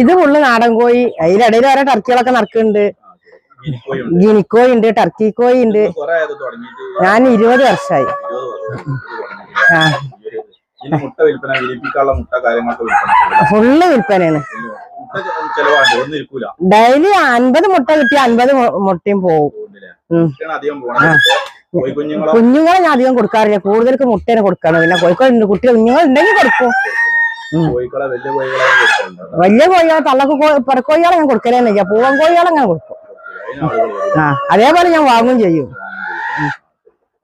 ഇത് ഫുള്ള് നാടൻ കോഴി. അതിലിടയിൽ വേറെ ടർക്കികളൊക്കെ നടക്കുന്നുണ്ട്. ഗിനിക്കോയി ഉണ്ട് ടർക്കി കോഴി ഉണ്ട് ഞാൻ ഇരുപത് വർഷമായി. ആ ഫുള്ള് വിൽപ്പനയാണ്. ഡെയിലി അൻപത് മുട്ട കിട്ടിയ അൻപത് മുട്ടയും പോവും. കുഞ്ഞുങ്ങളോ? ഞാൻ അധികം കൊടുക്കാറില്ല. കൂടുതൽ മുട്ടേനെ കൊടുക്കണം പിന്നെ കോഴിക്കോട് കുട്ടികൾ കുഞ്ഞുങ്ങൾ ഉണ്ടെങ്കിൽ കൊടുക്കും. വലിയ കോഴികളെ തള്ളക്ക് പിറക്കോഴികളെ ഞാൻ കൊടുക്കലേ പൂവൻ കോഴികളെ ഞാൻ കൊടുക്കും. ആ അതേപോലെ ഞാൻ വാങ്ങും ചെയ്യും.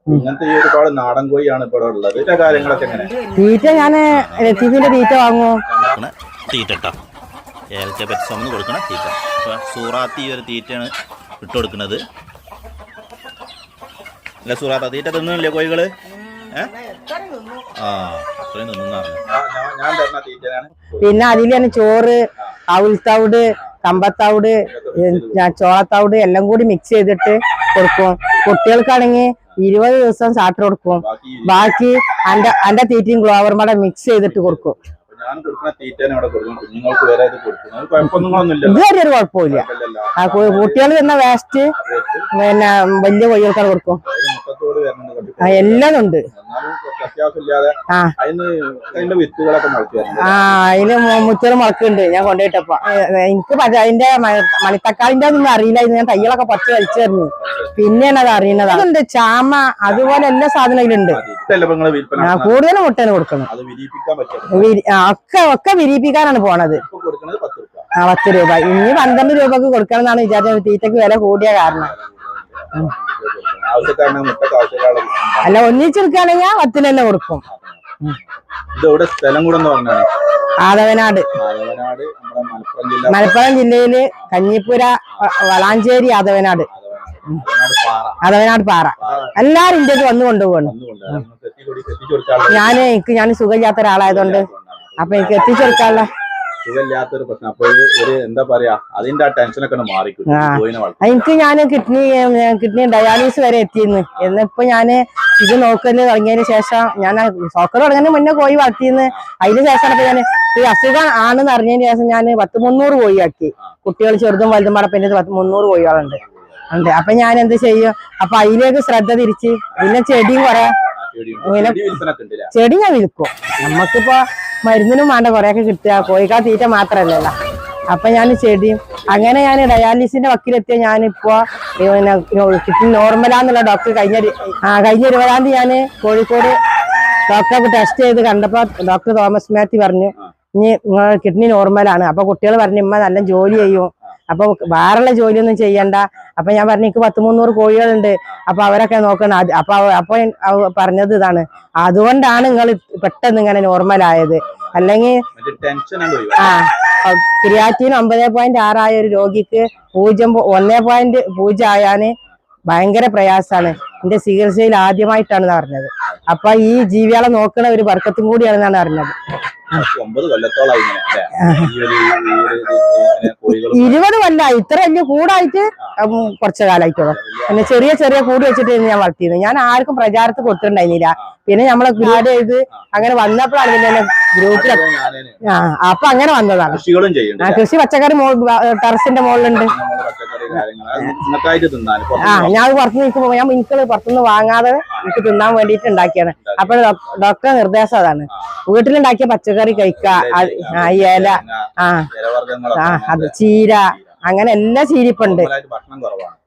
ഇങ്ങനത്തെ ഈ ഒരുപാട് നാടൻ കോഴിയാണ് ഇപ്പോൾ ഉള്ളത്. ഇതിന്റെ കാര്യങ്ങളൊക്കെ എങ്ങനെ? തീറ്റ ഞാൻ ലത്തീഫിന്റെ തീറ്റ വാങ്ങും. കൊടുക്കണ. തീറ്റ കൊടുക്കണ സൂറാത്ത് ഒരു തീറ്റയാണ് ഇട്ട് കൊടുക്കുന്നത് അല്ല സുറാത്ത തീറ്റ തിന്നില്ലേ കോഴികൾ? ആ അത്രയും തിന്നു പിന്നെ അതിൽ തന്നെ ചോറ് അവൽത്തവിട് കമ്പത്തവിട് ചോളത്തവിട് എല്ലാം കൂടി മിക്സ് ചെയ്തിട്ട് കൊടുക്കും. കുട്ടികൾക്കാണെങ്കിൽ ഇരുപത് ദിവസം സാറ്റർ കൊടുക്കും. ബാക്കി അന്റെ അന്റെ തീറ്റയും ഗ്ലോവറും മിക്സ് ചെയ്തിട്ട് കൊടുക്കും. ഞാൻ കൊടുക്കുന്ന അവിടെ കൊടുക്കും കുഞ്ഞുങ്ങൾക്ക് വരെ ഇത് കൊടുക്കുന്നത് അത് കുഴപ്പമൊന്നുമില്ലല്ലോ ഇതുവരെ ഒരു കുഴപ്പമില്ല ആ കുട്ടികൾ തന്ന വേസ്റ്റ് പിന്നെ വലിയ കോഴികൾക്കാണ് കൊടുക്കും. ആ എല്ലാം ഉണ്ട്. അതിന് അതിന്റെ വിത്തുകളൊക്കെ മുളച്ചു ആ ഞാൻ കൊണ്ടുപോയിട്ടപ്പ. എനിക്ക് അതിന്റെ മണിത്തക്കാളിന്റെ ഒന്നും അറിയില്ലായിരുന്നു. ഞാൻ തയ്യലൊക്കെ പച്ച വലിച്ചു തരുന്നു. പിന്നെയാണ് അത് അറിയുന്നത്. അതുണ്ട് ചാമ അതുപോലെ എല്ലാ സാധനവും ആ കൂടുതലും മുട്ടേനെ കൊടുക്കണം ഒക്കെ ഒക്കെ വിരിപ്പിക്കാനാണ് പോണത്. ആ പത്ത് രൂപ. ഇനി പന്ത്രണ്ട് രൂപക്ക് കൊടുക്കണം എന്നാണ് വിചാരിച്ചത്. തീറ്റക്ക് വില കൂടിയ കാരണം. അല്ല ഒന്നിച്ചെടുക്കുകയാണെങ്കിൽ തന്നെ കൊടുക്കും. ഇതെവിടെ സ്ഥലം കൂടെ പറഞ്ഞാണ് ആദവനാട് മലപ്പുറം ജില്ല. മലപ്പുറം ജില്ലയിൽ കഞ്ഞിപ്പുര വളാഞ്ചേരി ആദവനാട് ആദവനാട് പാറ. എല്ലാരും ഇന്ത്യയ്ക്ക് വന്നു കൊണ്ടുപോകണം. ഞാൻ എനിക്ക് ഞാൻ സുഖമില്ലാത്ത ഒരാളായതുകൊണ്ട് അപ്പൊ എനിക്ക് എത്തിച്ചു കൊടുക്കാനുള്ള സുഖമില്ലാത്തൊരു പ്രശ്നം. അപ്പൊ ഒരു എന്താ പറയാ അതിന്റെ ആ ടെൻഷനൊക്കെ മാറിക്കും എനിക്ക് ഞാൻ കിഡ്നി കിഡ്നി ഡയാലിസിസ് വരെ എത്തിയിരുന്നു. എന്നിപ്പോ ഞാൻ ഇത് നോക്കൽ തുടങ്ങിയതിന് ശേഷം ഞാൻ സോക്കർ തുടങ്ങുന്ന മുന്നേ കോഴി വളർത്തിന്ന് അതിന് ശേഷമാണ് ഞാൻ ഈ അസുഖം ആണെന്ന് അറിഞ്ഞതിന് ശേഷം ഞാൻ പത്ത് മുന്നൂറ് ആക്കി കുട്ടികൾ ചെറുതും വലുതും പാടെ പിന്നെ പത്ത് മുന്നൂറ് കോഴികളുണ്ട് ഉണ്ട്. അപ്പൊ ഞാൻ എന്ത് ചെയ്യും? അപ്പൊ അതിലേക്ക് ശ്രദ്ധ തിരിച്ച്. പിന്നെ ചെടിയും കുറെ. ചെടി ഞാൻ വിൽക്കും. നമുക്കിപ്പോ മരുന്നിനും വേണ്ട കുറെയൊക്കെ കിട്ടുക കോഴിക്കാ തീറ്റ മാത്രല്ലല്ല അപ്പൊ ഞാൻ ചെടിയും അങ്ങനെ ഞാൻ ഡയാലിസിന്റെ വക്കിലെത്തിയ ഞാനിപ്പോ കിട്ടി കിഡ്നി നോർമലാന്നുള്ള ഡോക്ടർ കഴിഞ്ഞ ആ കഴിഞ്ഞ ഇരുപതാം തീയതി ഞാൻ കോഴിക്കോട് ഡോക്ടറെ ടെസ്റ്റ് ചെയ്ത് കണ്ടപ്പോ ഡോക്ടർ തോമസ് മാത്യു പറഞ്ഞു ഇനി കിഡ്നി നോർമലാണ്. അപ്പൊ കുട്ടികൾ പറഞ്ഞു ഇമ്മ നല്ല ജോലി ചെയ്യും. അപ്പൊ വേറെയുള്ള ജോലിയൊന്നും ചെയ്യണ്ട. അപ്പൊ ഞാൻ പറഞ്ഞു എനിക്ക് പത്ത് മുന്നൂറ് കോഴികളുണ്ട്. അപ്പൊ അവരൊക്കെ നോക്കണം. അത് അപ്പൊ അപ്പൊ പറഞ്ഞത് ഇതാണ്. അതുകൊണ്ടാണ് നിങ്ങൾ പെട്ടെന്ന് ഇങ്ങനെ നോർമൽ ആയത്. അല്ലെങ്കിൽ ആ ക്രിയാറ്റീൻ ഒമ്പത് പോയിന്റ് ആറായ ഒരു രോഗിക്ക് പൂജ്യം ഒന്നേ പോയിന്റ് പൂജ്യം ആയാന് ഭയങ്കര പ്രയാസമാണ് എന്റെ ചികിത്സയിൽ ആദ്യമായിട്ടാണ് പറഞ്ഞത്. അപ്പൊ ഈ ജീവികളെ നോക്കണ ഒരു വർക്കത്തും കൂടിയാണെന്നാണ് അറിഞ്ഞത് ഒമ്പത് കൊല്ലത്തോളായി ഇരുപത് കൊല്ലായി. ഇത്ര വലിയ കൂടായിട്ട് കുറച്ച കാലമായിട്ടുള്ളൂ പിന്നെ ചെറിയ ചെറിയ കൂട് വെച്ചിട്ട് ഞാൻ വളർത്തിയത് ഞാൻ ആർക്കും പ്രചാരത്ത് കൊടുത്തിട്ടുണ്ടായിരുന്നില്ല. പിന്നെ നമ്മളെ ഗ്രൂപ്പ് ചെയ്ത് അങ്ങനെ വന്നപ്പോഴാണ് പിന്നെ ഗ്രൂപ്പിൽ ആ അപ്പൊ അങ്ങനെ വന്നതാണ്. കൃഷി പച്ചക്കറി ടെറസിന്റെ മുകളിലുണ്ട് ആ ഞാൻ പുറത്ത് നിൽക്കുമ്പോ ഞാൻ എനിക്ക് പുറത്തുനിന്ന് വാങ്ങാതെ എനിക്ക് തിന്നാൻ വേണ്ടിയിട്ട് ഉണ്ടാക്കിയാണ് അപ്പൊ ഡോക്ടറെ നിർദ്ദേശം അതാണ്. വീട്ടിലുണ്ടാക്കിയ പച്ചക്കറി കഴിക്ക ആ- ഇല ആ. ആ അത് ചീര അങ്ങനെ എല്ലാ ചീരിപ്പുണ്ട്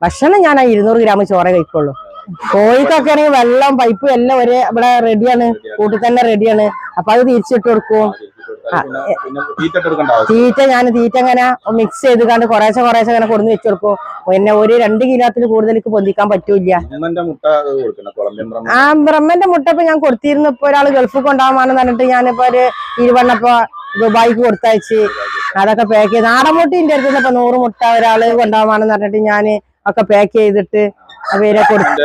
ഭക്ഷണം ഞാൻ ആ ഇരുന്നൂറ് ഗ്രാം ചോറേ കഴിക്കുള്ളൂ. കോഴിക്കൊക്കെ ആണെങ്കിൽ വെള്ളം പൈപ്പ് എല്ലാം ഒരേ ഇവിടെ റെഡിയാണ് കൂട്ടിൽ തന്നെ റെഡിയാണ് അപ്പൊ അത് തിരിച്ചിട്ട് കൊടുക്കും. തീറ്റ ഞാൻ തീറ്റ അങ്ങനെ മിക്സ് ചെയ്ത് കണ്ട് കുറേശ്ശെ കുറേശ്ശെ അങ്ങനെ കൊടുന്ന് വെച്ച് കൊടുക്കും. പിന്നെ ഒരു രണ്ട് കിലോത്തിന് കൂടുതലേക്ക് പൊന്തിക്കാൻ പറ്റൂല ആ ബ്രഹ്മന്റെ മുട്ട ഇപ്പൊ ഞാൻ കൊടുത്തിരുന്നു. ഇപ്പൊ ഒരാൾ ഗൾഫിൽ കൊണ്ടാവാന്ന് പറഞ്ഞിട്ട് ഞാനിപ്പോ ഒരു ഇരുവണ്ണപ്പോ ദുബായിക്ക് കൊടുത്തയച്ച്. അതൊക്കെ പാക്ക് ചെയ്ത്. നാടൻ മുട്ടിന്റെ അടുത്ത് ഇപ്പൊ നൂറ് മുട്ട ഒരാൾ കൊണ്ടാവാന്ന് പറഞ്ഞിട്ട് ഞാൻ ഒക്കെ പാക്ക് ചെയ്തിട്ട് അവരെ കൊടുക്കും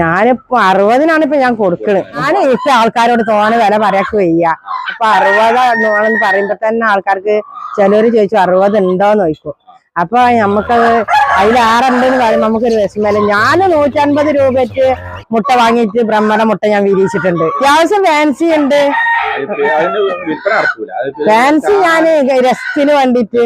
ഞാനിപ്പോ അറുപതിനാണ് ഇപ്പൊ ഞാൻ കൊടുക്കണത് ഞാൻ ഇപ്പൊ ആൾക്കാരോട് തോനെ വില പറയാക്ക് വയ്യ. അപ്പൊ അറുപതാണെന്ന് പറയുമ്പോ തന്നെ ആൾക്കാർക്ക് ചിലര് ചോദിച്ചു അറുപത് ഉണ്ടോന്ന് ചോദിക്കും. അപ്പൊ നമുക്കത് അതിലാറുണ്ടെന്ന് പറയുമ്പോൾ നമുക്കൊരു വിഷമല്ല. ഞാൻ നൂറ്റൻപത് രൂപയ്ക്ക് മുട്ട വാങ്ങിയിട്ട് ബ്രഹ്മണ മുട്ട ഞാൻ വിരിയിച്ചിട്ടുണ്ട്. അത്യാവശ്യം ഫാൻസി ഉണ്ട്. ഫാൻസി ഞാൻ രസത്തിന് വേണ്ടിട്ട്.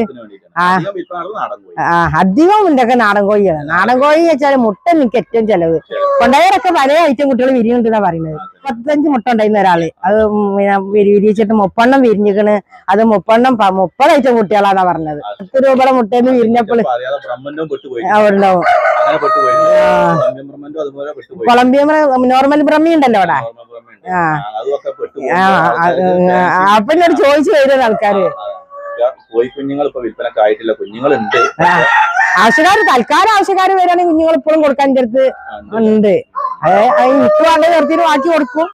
അധികം ഇതൊക്കെ നാടൻ കോഴിയാണ് നാടൻ കോഴി. വെച്ചാൽ മുട്ട എനിക്ക് ഏറ്റവും ചെലവ്. കൊണ്ടുപോയവരൊക്കെ പല ഐറ്റം കുട്ടികൾ വിരിയുണ്ടെന്നാ പറയുന്നത്. പത്തഞ്ച് മുട്ട ഉണ്ടായിരുന്ന ഒരാൾ. അത് ഉം പിന്നെ വിരി- വിരിയിച്ചിട്ട് മുപ്പെണ്ണം വിരിഞ്ഞിക്കണ്. അത് മുപ്പെണ്ണം മുപ്പത് ഐറ്റം കുട്ടികളാണ് പറഞ്ഞത്. പത്ത് രൂപയുടെ മുട്ടയിൽ വിരിഞ്ഞപ്പോൾ ബ്രഹ്മനും പെട്ടുപോയി. ഉണ്ടാവും. കൊളംബിയ നോർമൽ ബ്രഹ്മി ഉണ്ടല്ലോ അവിടെ. അപ്പൊ എന്നോട് ചോദിച്ചു വരുന്ന ആൾക്കാര്. കുഞ്ഞുങ്ങൾ ഇപ്പൊ കുഞ്ഞുങ്ങളുണ്ട്. ആവശ്യക്കാർ തൽക്കാലം ആവശ്യക്കാർ വരികയാണെങ്കിൽ കുഞ്ഞുങ്ങൾ ഇപ്പോഴും കൊടുക്കാൻ അടുത്ത് ഉണ്ട്. അത് എനിക്ക് വേണ്ടത് നിർത്തിയിട്ട് ബാക്കി കൊടുക്കും.